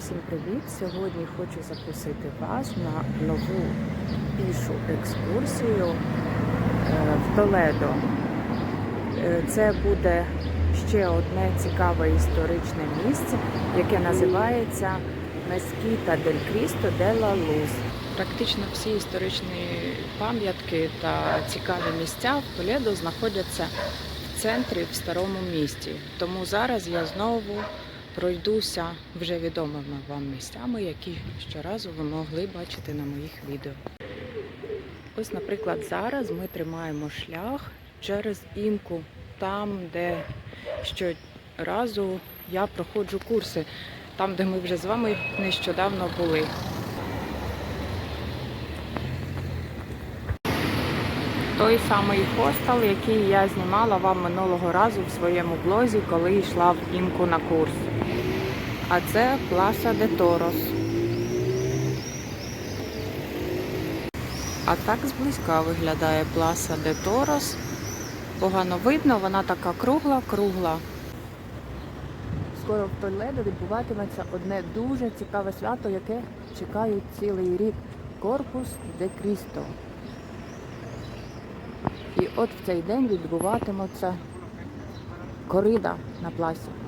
Всім привіт! Сьогодні хочу запросити вас на нову пішу екскурсію е, в Толедо. Е, Це буде ще одне цікаве історичне місце, яке називається Мескіта дель Крісто де ла Луз. Практично всі історичні пам'ятки та цікаві місця в Толедо знаходяться в центрі в старому місті. Тому зараз я знову пройдуся вже відомими вам місцями, які щоразу ви могли бачити на моїх відео. Ось, наприклад, зараз ми тримаємо шлях через Інку, там, де щоразу я проходжу курси, там, де ми вже з вами нещодавно були. Той самий хостел, який я знімала вам минулого разу в своєму блозі, коли йшла в Інку на курс. А це Пласа де Торос. А так зблизька виглядає Пласа де Торос. Погано видно, вона така кругла-кругла. Скоро в Толедо відбуватиметься одне дуже цікаве свято, яке чекають цілий рік Корпус де Крісто. І от в цей день відбуватиметься корида на пласі.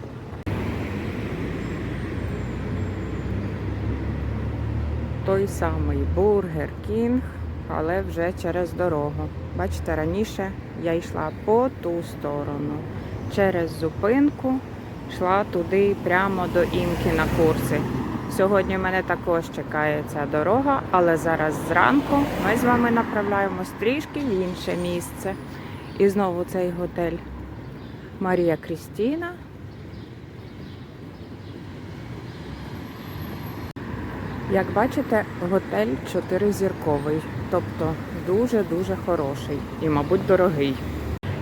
Той самий Бургер Кінг, але вже через дорогу. Бачите, раніше я йшла по ту сторону. Через зупинку йшла туди прямо до Інки на курси. Сьогодні мене також чекає ця дорога, але зараз зранку ми з вами направляємось трішки в інше місце. І знову цей готель Марія Крістіна. Як бачите, готель чотиризірковий, тобто дуже-дуже хороший і, мабуть, дорогий.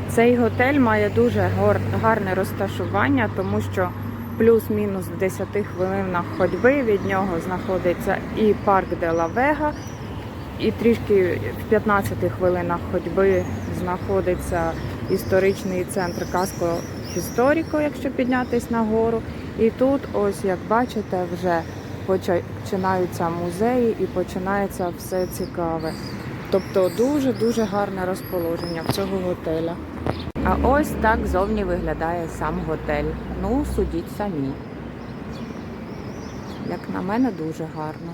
Цей готель має дуже гарне розташування, тому що плюс-мінус в 10 хвилинах ходьби від нього знаходиться і парк де ла Вега, і трішки в 15 хвилинах ходьби знаходиться історичний центр Каско Історіко, якщо піднятись нагору. І тут, ось як бачите, вже починаються музеї і починається все цікаве. Тобто дуже-дуже гарне розположення в цього готеля. А ось так зовні виглядає сам готель. Ну, судіть самі. Як на мене, дуже гарно.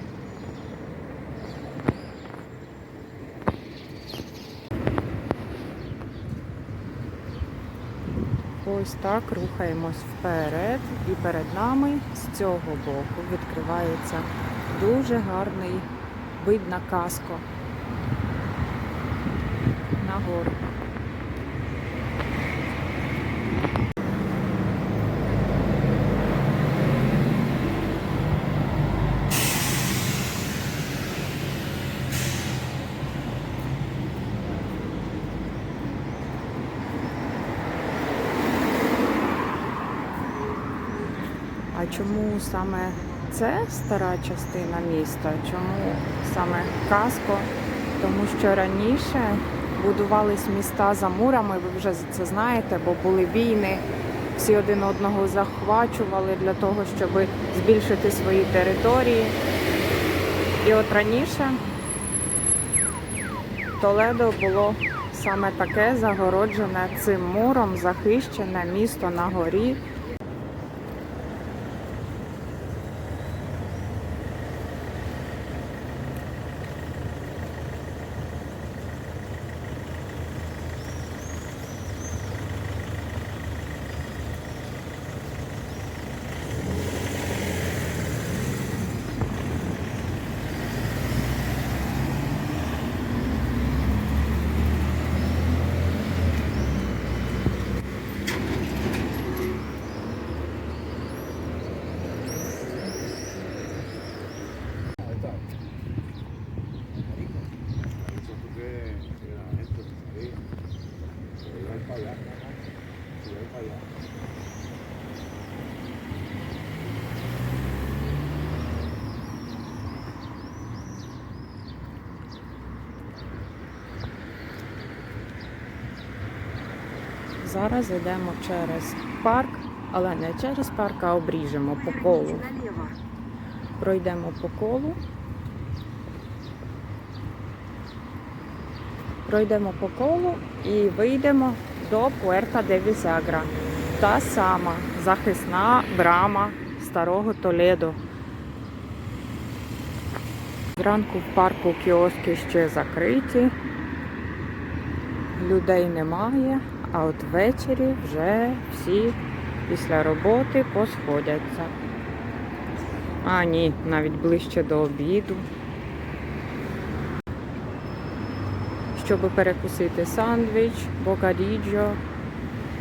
Ось так рухаємось вперед, і перед нами з цього боку відкривається дуже гарний вид на каско. Нагору. А саме це стара частина міста? Чому саме Каско? Тому що раніше будувались міста за мурами, ви вже це знаєте, бо були війни, всі один одного захвачували для того, щоб збільшити свої території. І от раніше Толедо було саме таке загороджене цим муром, захищене місто на горі. Зараз йдемо через парк, але не через парк, а обріжемо по колу. Пройдемо по колу. Пройдемо по колу і вийдемо до Пуерта де Візагра. Та сама захисна брама старого Толедо. Зранку в парку кіоски ще закриті, людей немає, а от ввечері вже всі після роботи посходяться. А ні, навіть ближче до обіду. Щоб перекусити сандвіч, бокадіджо,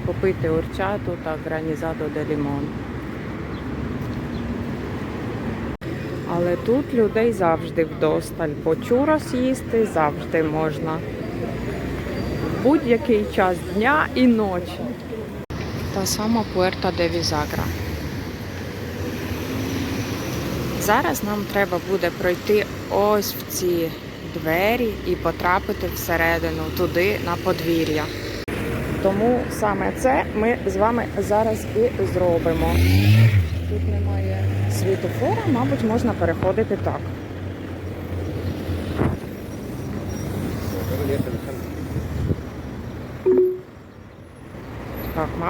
попити орчату та гранізадо де лімон. Але тут людей завжди вдосталь, бо чурос їсти завжди можна. Будь-який час дня і ночі. Та сама Пуерта де Візагра. Зараз нам треба буде пройти ось в ці двері і потрапити всередину, туди на подвір'я. Тому саме це ми з вами зараз і зробимо. Тут немає світофора, мабуть, можна переходити так.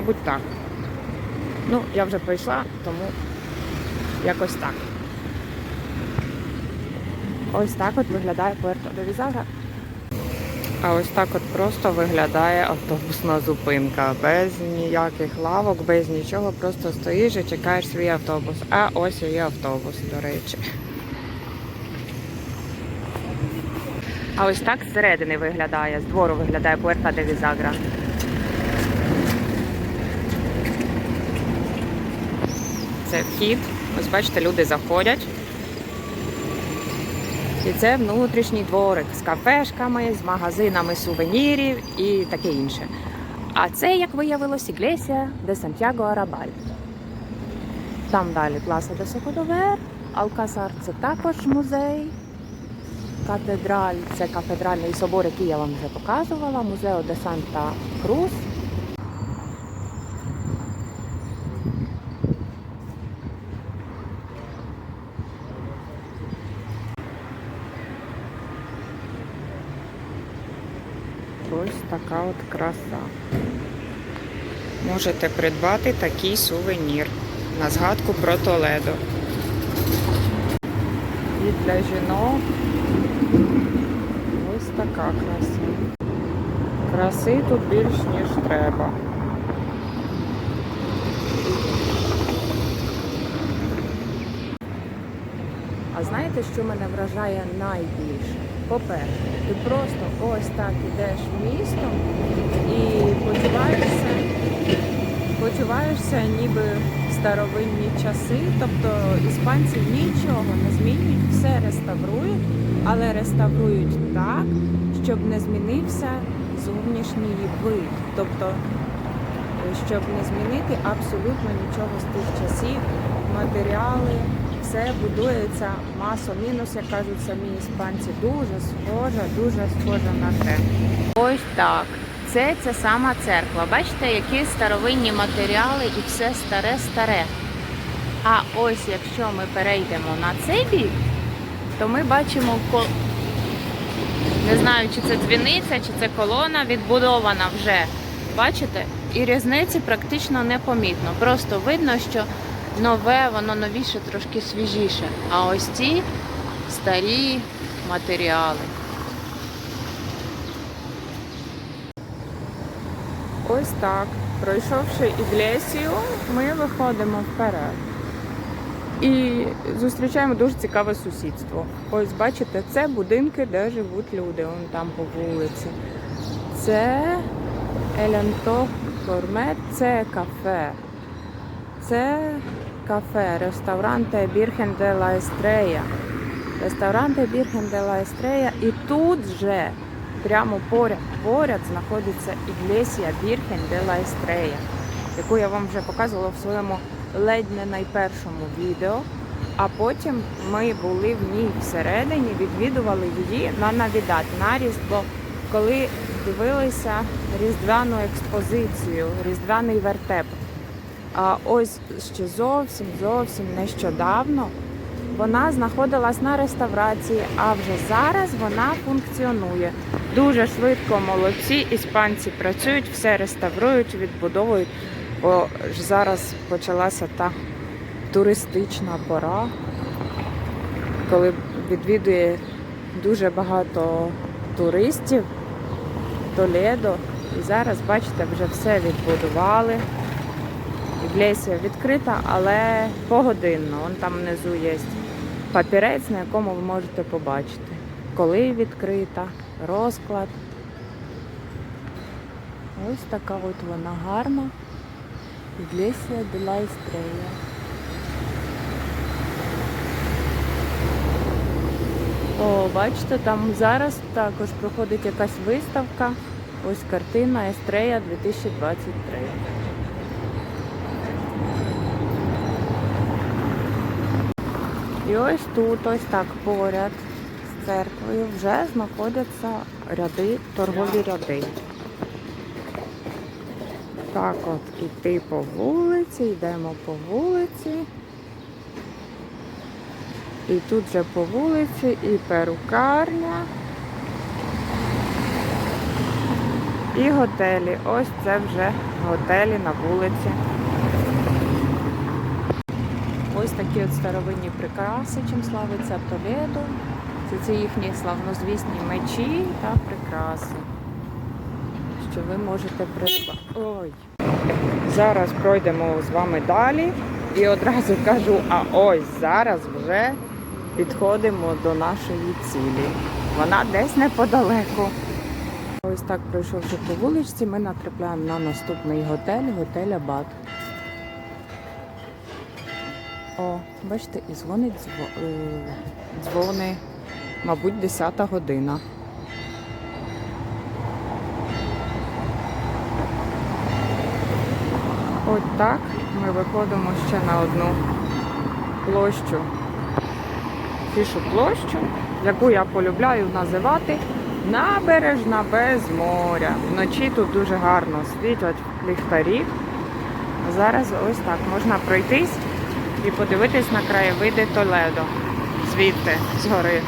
Мабуть, так. Ну, я вже прийшла, тому якось так. Ось так от виглядає Пуерто де Візагра. А ось так от просто виглядає автобусна зупинка. Без ніяких лавок, без нічого. Просто стоїш і чекаєш свій автобус. А ось і є автобус, до речі. А ось так зсередини виглядає, з двору виглядає Пуерта де Візагра. Це вхід. Ось бачите, люди заходять. І це внутрішній дворик з кафешками, з магазинами сувенірів і таке інше. А це, як виявилось, Іглесія де Сантьяго Арабаль. Там далі Пласа де Сокодовер, Алкасар це також музей. Катедраль це кафедральний собор, який я вам вже показувала. Музео де Санта Крус. Ось така от краса. Можете придбати такий сувенір на згадку про Толедо. І для жінок ось така краса. Краси тут більш ніж треба. А знаєте, що мене вражає найбільше? По-перше, ти просто ось так ідеш містом і почуваєшся, почуваєшся ніби старовинні часи. Тобто іспанці нічого не змінюють, все реставрують, але реставрують так, щоб не змінився зовнішній вид. Тобто, щоб не змінити абсолютно нічого з тих часів, матеріали, все будується масо-мінус, як кажуть самі іспанці. Дуже схоже, дуже схоже на те. Ось так. Це ця сама церква. Бачите, які старовинні матеріали і все старе-старе. А ось якщо ми перейдемо на цей бік, то ми бачимо не знаю, чи це дзвіниця, чи це колона відбудована вже. Бачите? І різниці практично непомітно. Просто видно, що нове, воно новіше, трошки свіжіше. А ось ці старі матеріали. Ось так. Пройшовши іглесію, ми виходимо вперед. І зустрічаємо дуже цікаве сусідство. Ось бачите, це будинки, де живуть люди, вон там по вулиці. Це Еленто Гормет, це кафе. Це кафе, ресторанте Бірхен де ла Естрея. Ресторанте Бірхен де ла Естрея. І тут же, прямо поряд, поряд знаходиться Іглесія Бірхен де ла Естрея, яку я вам вже показувала в своєму ледь не найпершому відео. А потім ми були в ній всередині, відвідували її на Навідат, на Різдво, коли дивилися різдвяну експозицію, різдвяний вертеп. А ось ще зовсім зовсім нещодавно вона знаходилась на реставрації, а вже зараз вона функціонує. Дуже швидко молодці, іспанці працюють, все реставрують, відбудовують. Бо ж зараз почалася та туристична пора, коли відвідує дуже багато туристів Толедо. І зараз, бачите, вже все відбудували. Іглесія відкрита, але погодинно. Вон там внизу є папірець, на якому ви можете побачити, коли відкрита, розклад. Ось така от вона гарна. Іглесія де ла Estrella. О, бачите, там зараз також проходить якась виставка. Ось картина Естрея 2023. І ось тут, ось так поряд з церквою вже знаходяться ряди, торгові ряди. Так от іти по вулиці, йдемо по вулиці. І тут же по вулиці і перукарня. І готелі. Ось це вже готелі на вулиці. Ось такі от старовинні прикраси, чим славиться Толедо. Це ці їхні славнозвісні мечі та прикраси, що ви можете придбати. Ой. Зараз пройдемо з вами далі і одразу кажу, а ось зараз вже підходимо до нашої цілі. Вона десь неподалеку. Ось так пройшовши по вуличці, ми натрапляємо на наступний готель, готель Абат. О, бачите, і дзвонить дзво- е, дзвони, мабуть, 10 година. От так ми виходимо ще на одну площу, пішу площу, яку я полюбляю називати набережна без моря. Вночі тут дуже гарно світять ліхтарі. Зараз ось так можна пройтись і подивитись на краєвиди Толедо звідти, згори.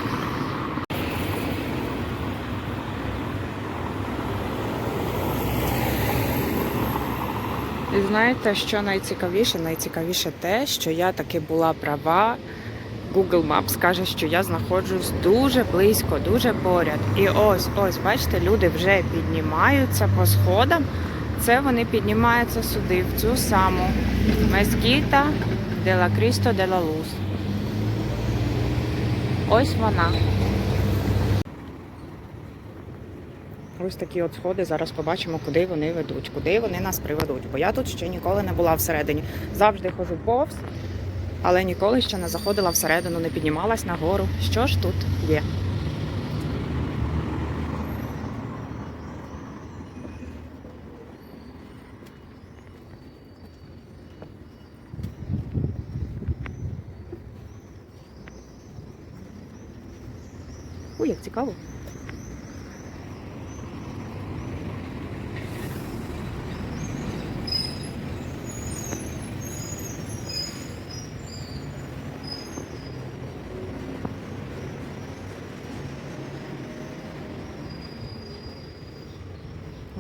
І знаєте, що найцікавіше? Найцікавіше те, що я таки була права. Google Maps каже, що я знаходжусь дуже близько, дуже поряд. І ось, ось, бачите, люди вже піднімаються по сходам. Це вони піднімаються сюди, в цю саму Мескіта де ла Крісто де ла Луз. Ось вона. Ось такі от сходи. Зараз побачимо, куди вони ведуть, куди вони нас приведуть. Бо я тут ще ніколи не була всередині. Завжди хожу повз, але ніколи ще не заходила всередину, не піднімалась нагору. Що ж тут є? Цікаво.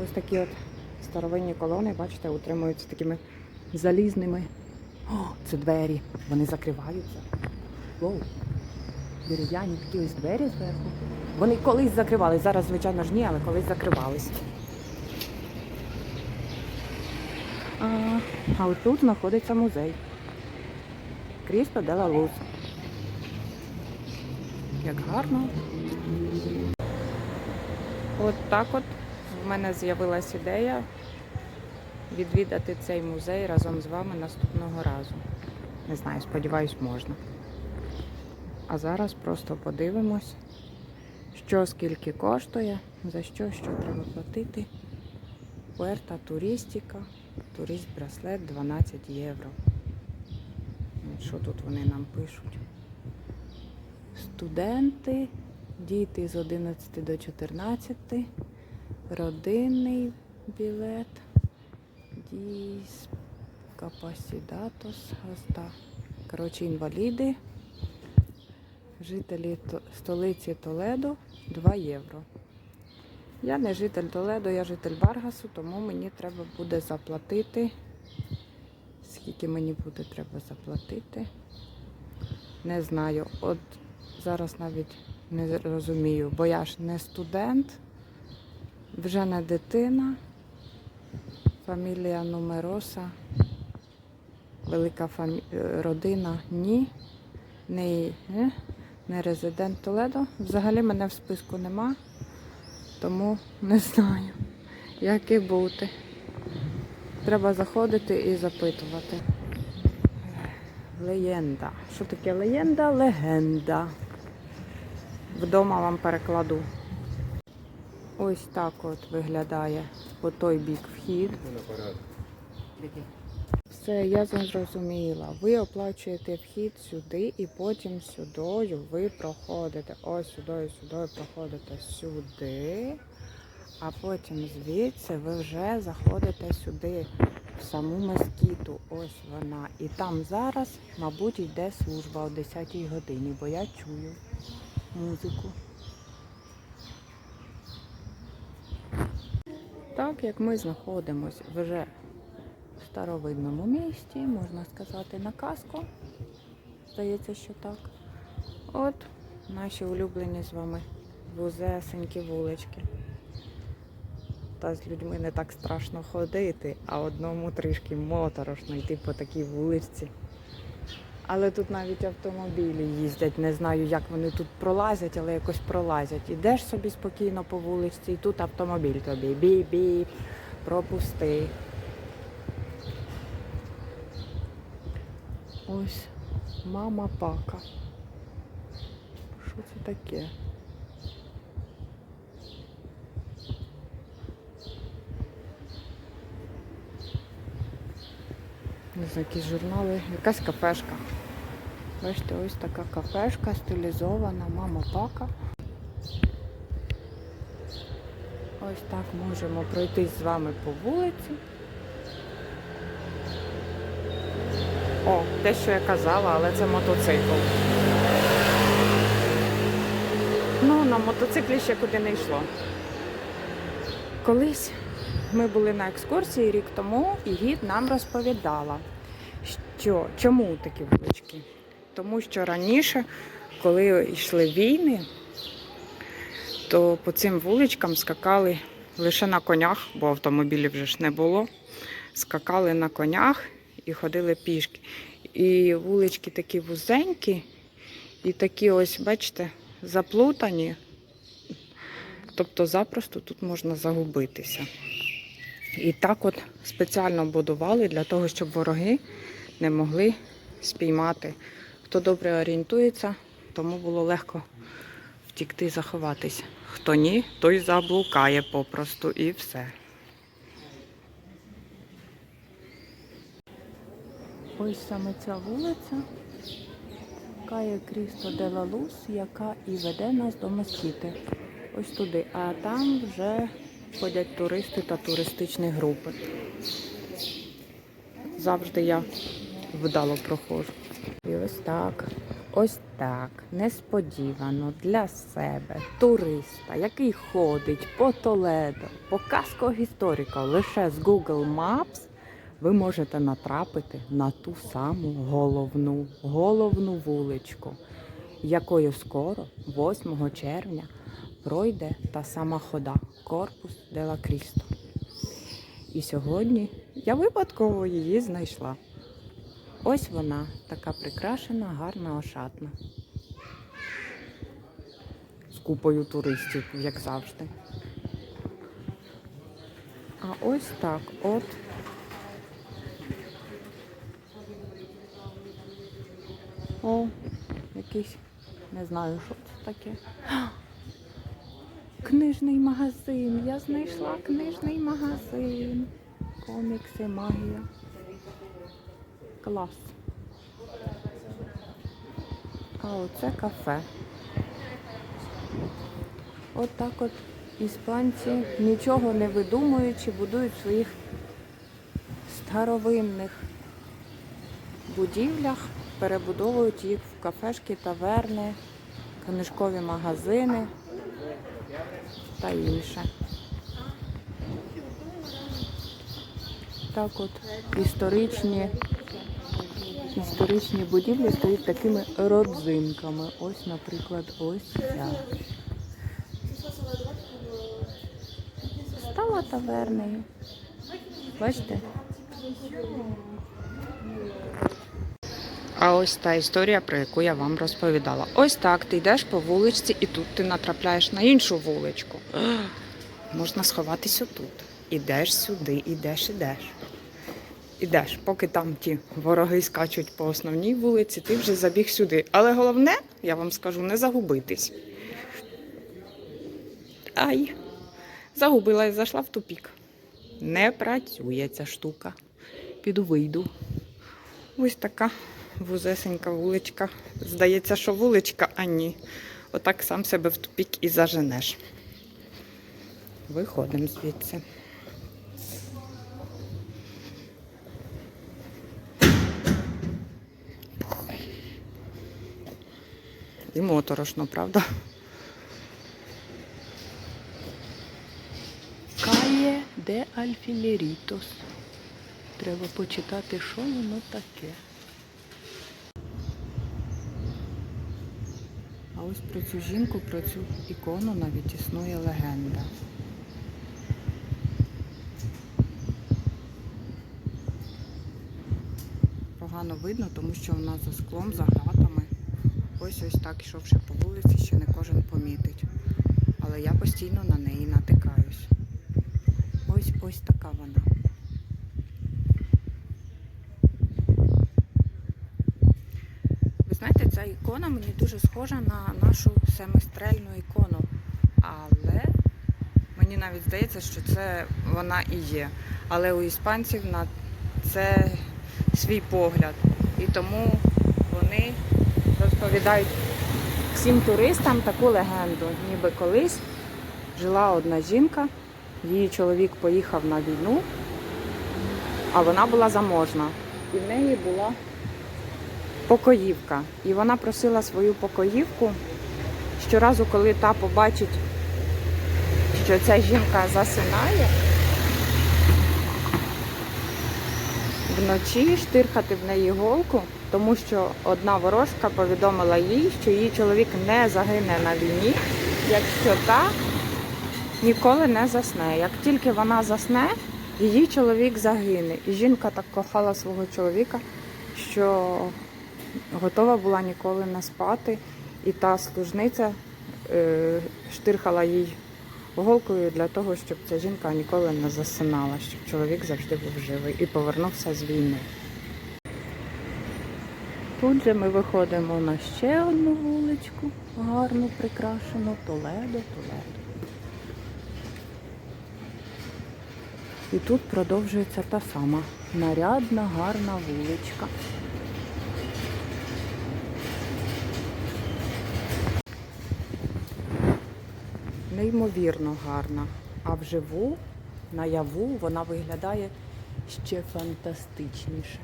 Ось такі от старовинні колони, бачите, утримуються такими залізними. О, це двері. Вони закриваються. Воу. Дерев'яні такі ось двері зверху. Вони колись закривались. Зараз, звичайно ж, ні, але колись закривались. А, а тут знаходиться музей. Крісто де Луз. Як гарно. От так от в мене з'явилась ідея відвідати цей музей разом з вами наступного разу. Не знаю, сподіваюсь, можна. А зараз просто подивимось, що скільки коштує, за що, що треба платити. Пуерта туристика, турист браслет 12 євро. Що тут вони нам пишуть? Студенти, діти з 11 до 14, родинний білет, діс капасідатос, гаста. Коротше, інваліди. жителі столиці Толедо 2 євро. Я не житель Толедо, я житель Варгасу, тому мені треба буде заплатити. Скільки мені буде треба заплатити? Не знаю. От зараз навіть не розумію, бо я ж не студент, вже не дитина. Фамілія Нумероса. Велика фамі... е, родина ні. Не, не, не резидент Толедо. Взагалі мене в списку нема, тому не знаю, як і бути. Треба заходити і запитувати. Легенда. Що таке легенда? Легенда. Вдома вам перекладу. Ось так от виглядає по той бік вхід. Все, я зрозуміла. Ви оплачуєте вхід сюди і потім сюдою ви проходите. Ось сюди, сюди проходите сюди. А потім звідси ви вже заходите сюди, в саму мескіту. Ось вона. І там зараз, мабуть, йде служба о 10 годині, бо я чую музику. Так як ми знаходимося вже старовинному місті, можна сказати, на казку. Здається, що так. От наші улюблені з вами вузесенькі вулички. Та з людьми не так страшно ходити, а одному трішки моторошно йти по такій вуличці. Але тут навіть автомобілі їздять. Не знаю, як вони тут пролазять, але якось пролазять. Ідеш собі спокійно по вулиці, і тут автомобіль тобі. Бі-бі, пропусти. Ось мама пака. Що це таке? Не знаю, якісь журнали, якась кафешка. Бачите, ось така кафешка стилізована, мама пака. Ось так можемо пройтись з вами по вулиці. О, те, що я казала, але це мотоцикл. Ну, на мотоциклі ще куди не йшло. Колись ми були на екскурсії рік тому, і гід нам розповідала, що чому такі вулички? Тому що раніше, коли йшли війни, то по цим вуличкам скакали лише на конях, бо автомобілів вже ж не було. Скакали на конях і ходили пішки. І вулички такі вузенькі, і такі ось, бачите, заплутані. Тобто запросто тут можна загубитися. І так от спеціально будували для того, щоб вороги не могли спіймати. Хто добре орієнтується, тому було легко втікти, заховатись. Хто ні, той заблукає попросту і все. Ось саме ця вулиця Кає Крісто де ла Лус, яка і веде нас до Москіти. Ось туди. А там вже ходять туристи та туристичні групи. Завжди я вдало проходжу. І ось так. Ось так, несподівано для себе, туриста, який ходить по Толедо, по казко історика лише з Google Maps, ви можете натрапити на ту саму головну, головну вуличку, якою скоро, 8 червня, пройде та сама хода Корпус де ла Крісто. І сьогодні я випадково її знайшла. Ось вона, така прикрашена, гарна, ошатна. З купою туристів, як завжди. А ось так от. О, якийсь, не знаю, що це таке. Книжний магазин. Я знайшла книжний магазин. Комікси, магія. Клас. А оце кафе. От так от іспанці, нічого не видумуючи, будують в своїх старовинних будівлях, перебудовують їх в кафешки, таверни, книжкові магазини та інше. Так от історичні, історичні будівлі стоять такими родзинками. Ось, наприклад, ось ця. Стала тавернею. Бачите? А ось та історія, про яку я вам розповідала. Ось так, ти йдеш по вуличці, і тут ти натрапляєш на іншу вуличку. Можна сховатись отут. Ідеш сюди, ідеш, ідеш. Ідеш, поки там ті вороги скачуть по основній вулиці, ти вже забіг сюди. Але головне, я вам скажу, не загубитись. Ай, загубилась, зайшла в тупік. Не працює ця штука. Піду вийду. Ось така вузесенька вуличка. Здається, що вуличка, а ні. Отак сам себе в тупік і заженеш. Виходимо звідси. І моторошно, правда? Кає де Альфілерітос. Треба почитати, що воно таке. Ось про цю жінку, про цю ікону навіть існує легенда. Погано видно, тому що вона за склом, за гратами. Ось ось так, йшовши по вулиці, ще не кожен помітить. Але я постійно на неї натикаюсь. Ось ось така вона. Ви знаєте, ця ікона мені дуже схожа на нашу семистрельну ікону. Але мені навіть здається, що це вона і є. Але у іспанців на це свій погляд. І тому вони розповідають всім туристам таку легенду. Ніби колись жила одна жінка, її чоловік поїхав на війну, а вона була заможна. І в неї була покоївка. І вона просила свою покоївку щоразу, коли та побачить, що ця жінка засинає, вночі штирхати в неї голку, тому що одна ворожка повідомила їй, що її чоловік не загине на війні, якщо та ніколи не засне. Як тільки вона засне, її чоловік загине. І жінка так кохала свого чоловіка, що готова була ніколи не спати. І та служниця е, штирхала їй голкою для того, щоб ця жінка ніколи не засинала, щоб чоловік завжди був живий і повернувся з війни. Тут же ми виходимо на ще одну вуличку, гарну, прикрашену, Толедо, Толедо. І тут продовжується та сама нарядна, гарна вуличка. Неймовірно гарна. А вживу, наяву, вона виглядає ще фантастичніше.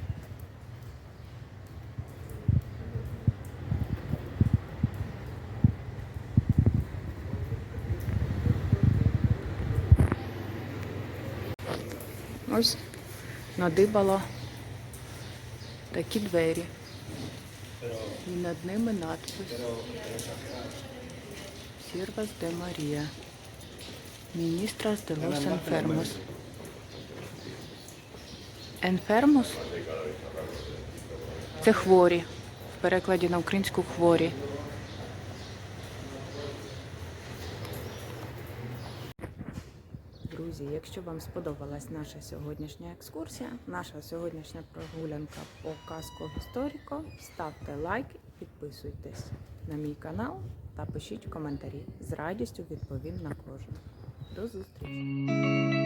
Ось надибала такі двері. І над ними надпис Siervas de María. Ministras de los enfermos. Enfermos? Це хворі. В перекладі на українську хворі. Друзі, якщо вам сподобалась наша сьогоднішня екскурсія, наша сьогоднішня прогулянка по казку Історіко, ставте лайк, підписуйтесь на мій канал та пишіть коментарі. З радістю відповім на кожен. До зустрічі!